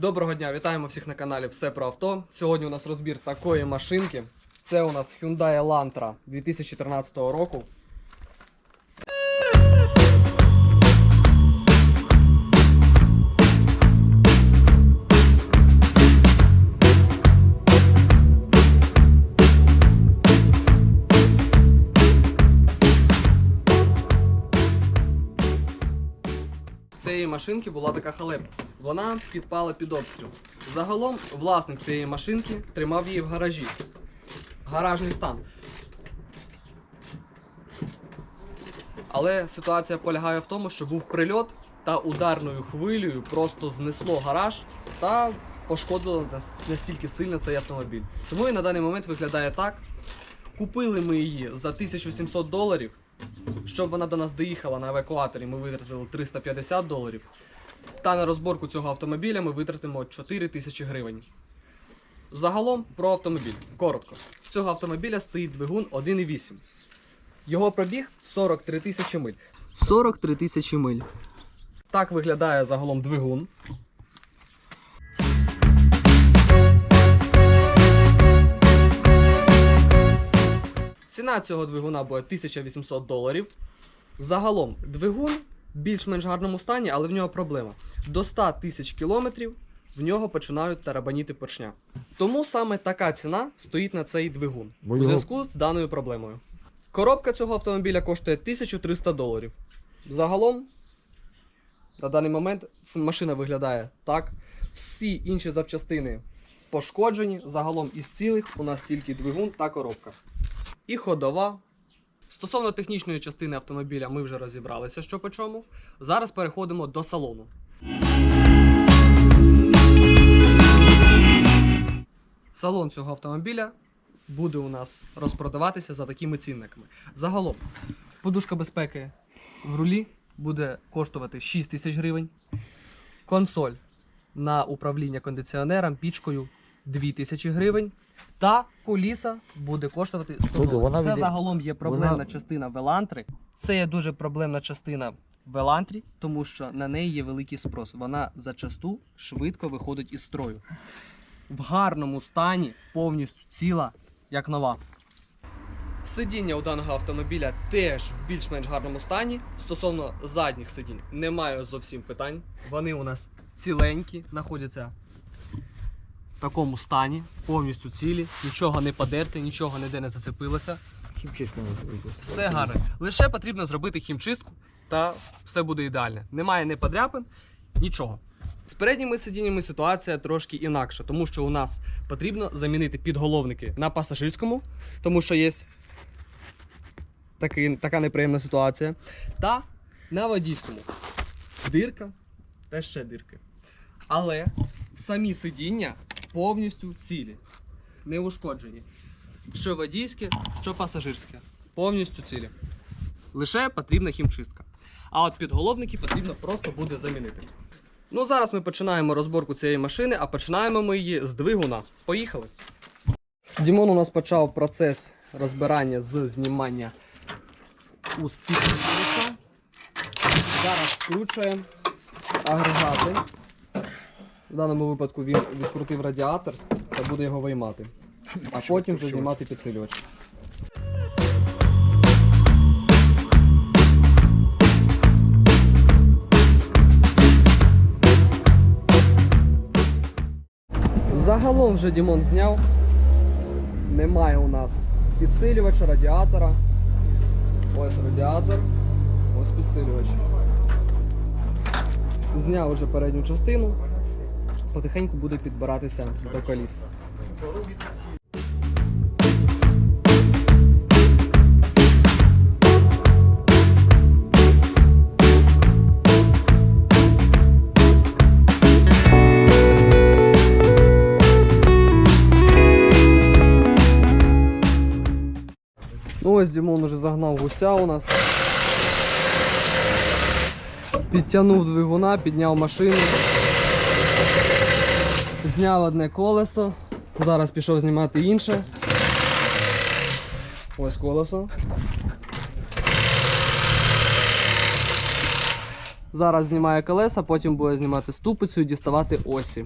Доброго дня, вітаємо всіх на каналі Все про авто. Сьогодні у нас розбір такої машинки. Це у нас Hyundai Elantra 2013 року. Цієї машинки була така халепа. Вона підпала під обстріл. Загалом власник цієї машинки тримав її в гаражі. Гаражний стан. Але ситуація полягає в тому, що був прильот та ударною хвилею просто знесло гараж та пошкодило настільки сильно цей автомобіль. Тому і на даний момент виглядає так. Купили ми її за 1700 доларів. Щоб вона до нас доїхала на евакуаторі, ми витратили 350 доларів. Та на розборку цього автомобіля ми витратимо 4 тисячі гривень. Загалом про автомобіль. Коротко. В цього автомобіля стоїть двигун 1,8. Його пробіг 43 тисячі миль. 43 тисячі миль. Так виглядає загалом двигун. Ціна цього двигуна буде 1800 доларів. Загалом двигун більш-менш гарному стані, але в нього проблема. До 100 тисяч кілометрів в нього починають тарабаніти поршня. Тому саме така ціна стоїть на цей двигун Бо у його- зв'язку з даною проблемою. Коробка цього автомобіля коштує 1300 доларів. Загалом, на даний момент машина виглядає так. Всі інші запчастини пошкоджені. Загалом із цілих у нас тільки двигун та коробка. І ходова. Стосовно технічної частини автомобіля ми вже розібралися, що по чому. Зараз переходимо до салону. Салон цього автомобіля буде у нас розпродаватися за такими цінниками. Загалом, подушка безпеки в рулі буде коштувати 6 тисяч гривень. Консоль на управління кондиціонером пічкою 2 тисячі гривень. Та коліса буде коштувати 100 Слухай, доларів. Це загалом є проблемна вона- частина Велантри. Це є дуже проблемна частина в Елантрі, тому що на неї є великий спрос. Вона зачасту швидко виходить із строю. В гарному стані, повністю ціла, як нова. Сидіння у даного автомобіля теж в більш-менш гарному стані. Стосовно задніх сидінь, немає зовсім питань. Вони у нас ціленькі, знаходяться в такому стані, повністю цілі, нічого не подерте, нічого ніде не зацепилося. Зробити. Все гарне. Лише потрібно зробити хімчистку, та все буде ідеально. Немає не подряпин, нічого. З передніми сидіннями ситуація трошки інакша, тому що у нас потрібно замінити підголовники на пасажирському, тому що є такий, така неприємна ситуація. Та на водійському. Дирка та ще дирки. Але самі сидіння повністю цілі, не ушкоджені. Що водійське, що пасажирське. Повністю цілі. Лише потрібна хімчистка. А от підголовники потрібно просто буде замінити. Ну, зараз ми починаємо розборку цієї машини, а починаємо ми її з двигуна. Поїхали. Дімон у нас почав процес розбирання з знімання устійчивості. Зараз скручуємо агрегати. В даному випадку він відкрутив радіатор та буде його виймати. А потім вже знімати підсилювач. Загалом вже Дімон зняв. Немає у нас підсилювача, радіатора. Ось радіатор, ось підсилювач. Зняв уже передню частину. Потихеньку буде підбиратися до коліс. Ну ось Дімон уже загнав гуся у нас. Підтягнув двигуна, підняв машину. Зняв одне колесо. Зараз пішов знімати інше. Ось колесо. Зараз знімає колеса, потім буде знімати ступицю і діставати осі.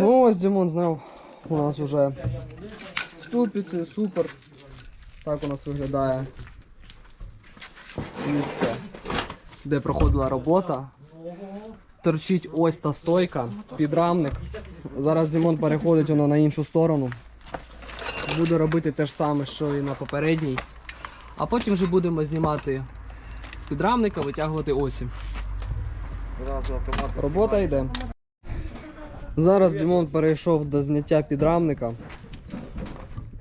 Ось Дімон зняв. У нас вже ступиці, супер. Так у нас виглядає місце, де проходила робота. Торчить ось та стойка, підрамник. Зараз Дімон переходить воно на іншу сторону. Буде робити те ж саме, що і на попередній. А потім вже будемо знімати підрамника, витягувати осі. Робота йде. Зараз Дімон перейшов до зняття підрамника.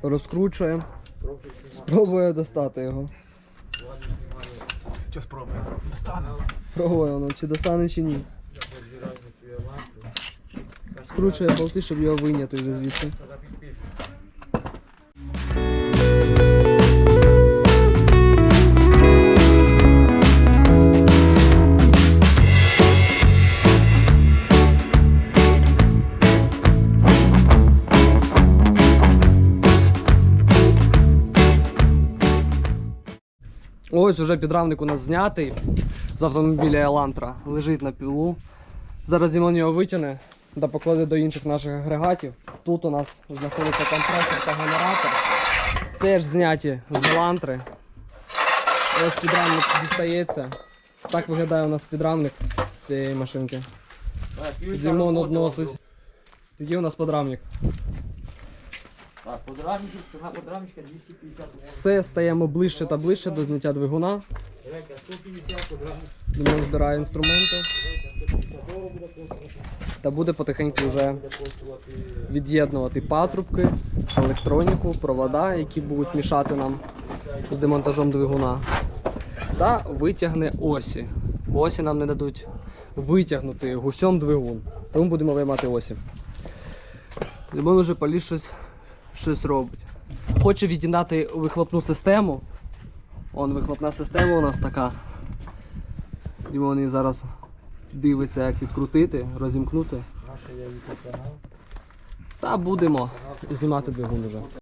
Розкручує. Спробує достати його. Що спробує? Достане. Пробує воно, чи достане, чи ні. Скручує болти, щоб його вийняти вже звідси. Ось уже підрамник у нас знятий з автомобіля Елантра. Лежить на пілу. Зараз Дімон його витягне та покладе до інших наших агрегатів. Тут у нас знаходиться компресор та генератор. Теж зняті з Елантри. Ось підрамник дістається. Так виглядає у нас підрамник з цієї машинки. Дімон односить. Такий у нас подрамник. Так, подрамничок, ціна подрамничка 250. Все стаємо ближче та ближче до зняття двигуна. Рейка 150 подрамник. Дімон збирає інструменти Рейка 150 доларів буде коштувати. та буде потихеньку вже від'єднувати патрубки, електроніку, провода, які будуть мішати нам з демонтажом двигуна. Та витягне осі. Осі нам не дадуть витягнути гусьом двигун. Тому будемо виймати осі. Димон уже поліз щось, щось робить. Хоче відігнати вихлопну систему. Он вихлопна система у нас така. І вони зараз дивиться, як відкрутити, розімкнути. Та будемо знімати двигун уже.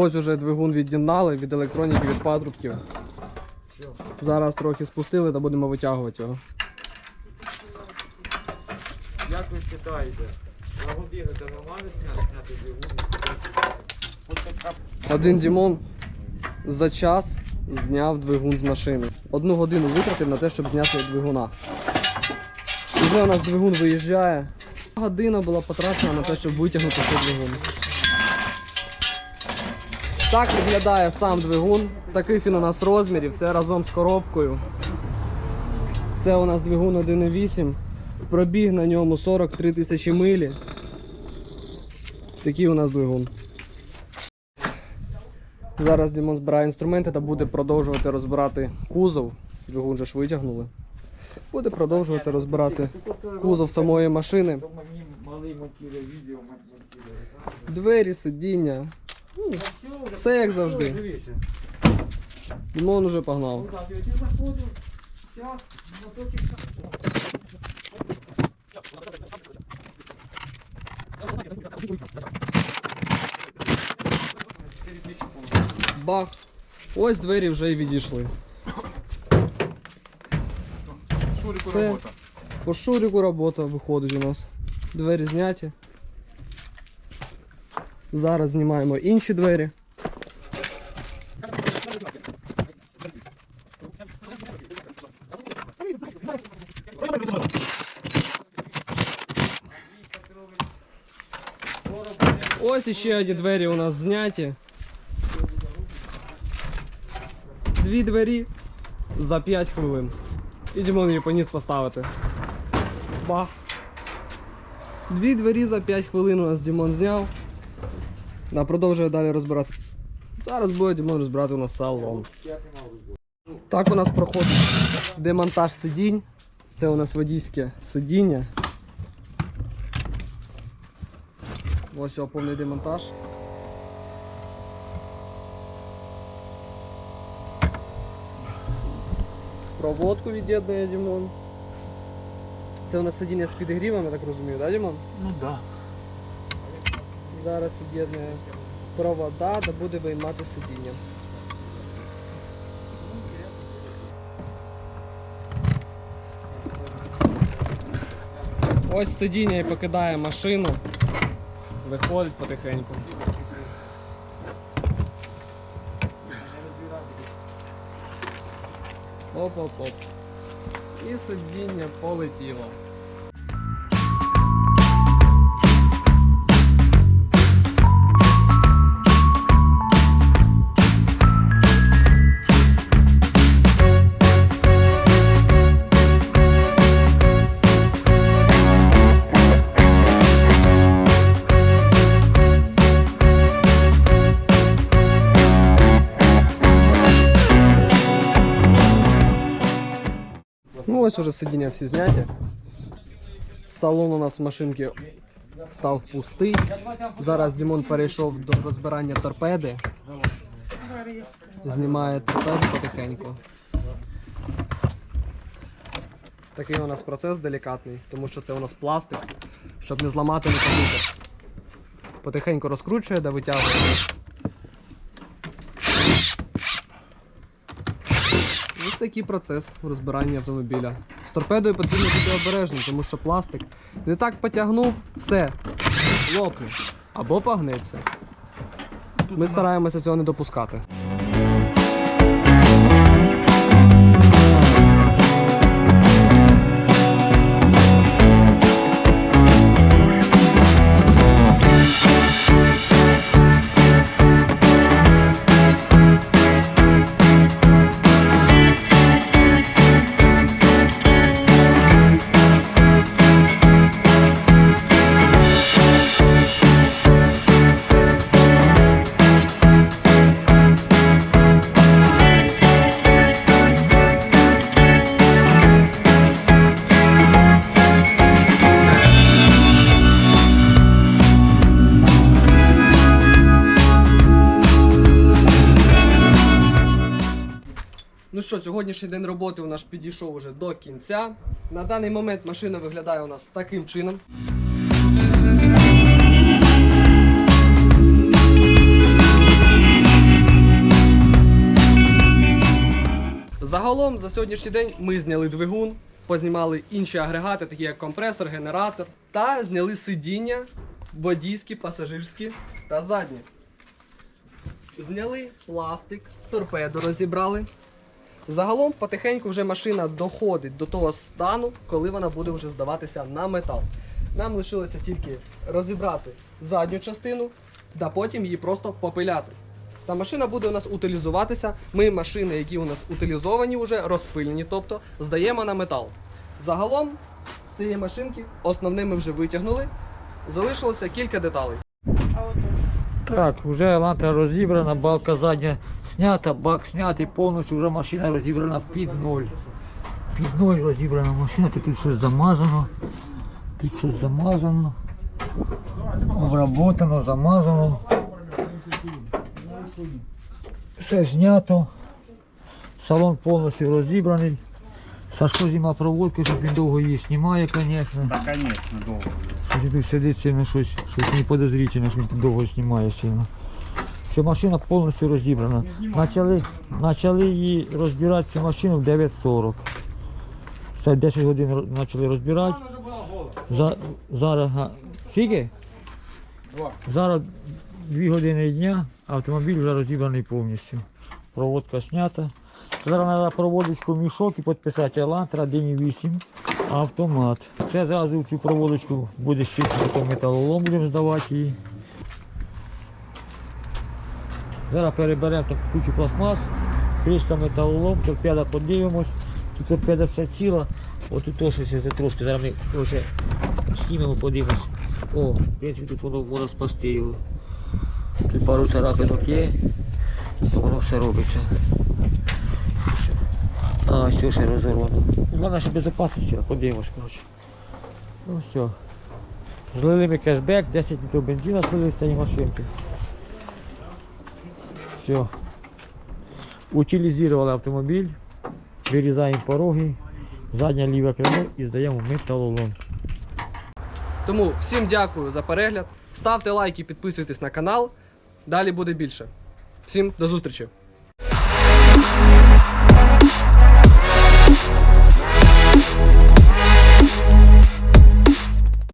Ось уже двигун від'єднали від електроніки, від патрубків. Зараз трохи спустили та будемо витягувати його. Як ви це нормально зняти двигун? Один Дімон за час зняв двигун з машини. Одну годину витратив на те, щоб зняти двигуна. Уже у нас двигун виїжджає. Година була потрачена на те, щоб витягнути цей двигун. Так виглядає сам двигун. Таких він у нас розмірів. Це разом з коробкою. Це у нас двигун 1.8. Пробіг на ньому 43 тисячі милі. Такий у нас двигун. Зараз Дімон збирає інструменти та буде продовжувати розбирати кузов. Двигун же ж витягнули. Буде продовжувати розбирати кузов самої машини. Двері, сидіння. Ну, все, як завжди. Дімон уже погнав. Повно. Бах. Ось двері вже і відійшли. Шурику Все. робота. По шуріку робота виходить у нас. Двері зняті. Зараз знімаємо інші двері. Ось іще одні двері у нас зняті. Дві двері за 5 хвилин. І Дімон її поніс поставити. Бах. Дві двері за 5 хвилин у нас Дімон зняв. На продовжує далі розбирати. Зараз буде Дімон розбирати у нас салон. Так у нас проходить демонтаж сидінь. Це у нас водійське сидіння. Ось його повний демонтаж. Проводку від'єднує Дімон. Це у нас сидіння з підігрівом, я так розумію, так, Дімон? Ну да. Зараз від'єднує провода, де буде виймати сидіння. Ось сидіння і покидає машину. Виходить потихеньку. Оп-оп-оп. І сидіння полетіло. Ну уже сидіння всі зняті. Салон у нас в машинки став пустий. Зараз Дімон перейшов до розбирання торпеди. Знімає торпеду потихеньку. Такий у нас процес делікатний, тому що це у нас пластик, щоб не зламати, не. Потихеньку розкручує, де витягує. Такий процес розбирання автомобіля. З торпедою потрібно бути обережним, тому що пластик не так потягнув, все, лопне або погнеться. Ми стараємося цього не допускати. Що, сьогоднішній день роботи у нас підійшов уже до кінця. На даний момент машина виглядає у нас таким чином. Загалом за сьогоднішній день ми зняли двигун, познімали інші агрегати, такі як компресор, генератор, та зняли сидіння водійські, пасажирські та задні. Зняли пластик, торпеду розібрали. Загалом потихеньку вже машина доходить до того стану, коли вона буде вже здаватися на метал. Нам лишилося тільки розібрати задню частину, та потім її просто попиляти. Та машина буде у нас утилізуватися. Ми машини, які у нас утилізовані, вже розпилені, тобто здаємо на метал. Загалом з цієї машинки основне ми вже витягнули. Залишилося кілька деталей. Так, вже лантра розібрана, балка задня знята, бак знятий, повністю вже машина розібрана під ноль. Під ноль розібрана машина, тут щось замазано. Тут щось замазано. Обработано, замазано. Все знято. Салон повністю розібраний. Сашко зіма проводку, щоб він довго її знімає, звісно. Долго. Якщо тут сидить сильно щось, щось не подозрительно, що він довго знімає сильно. Ця машина повністю розібрана. Почали, почали її розбирати цю машину в 9.40. Це 10 годин почали розбирати. За, зараз, скільки? Зараз 2 години дня, автомобіль вже розібраний повністю. Проводка знята. Зараз треба проводочку в мішок і підписати Елантра 1.8 автомат. Це зразу цю проводочку буде щитити металолом, будемо здавати її. Зараз переберемо таку кучу пластмас, кришка металолом, торпеда подивимось. Тут торпеда вся ціла, от тут теж трошки, зараз ми знімемо, подивимось. О, в принципі тут воно можна спасти його. Тут пару царапинок є, то воно все робиться. А, все ще розорвано. Головне, що безпечності, подивимось, коротше. Ну все. Злили ми кешбек, 10 літрів бензину слили з цієї машинки. Все. Утилізували автомобіль. вирізаємо пороги, заднє ліве крило і здаємо металолом. Тому всім дякую за перегляд. Ставте лайки, підписуйтесь на канал. Далі буде більше. Всім до зустрічі!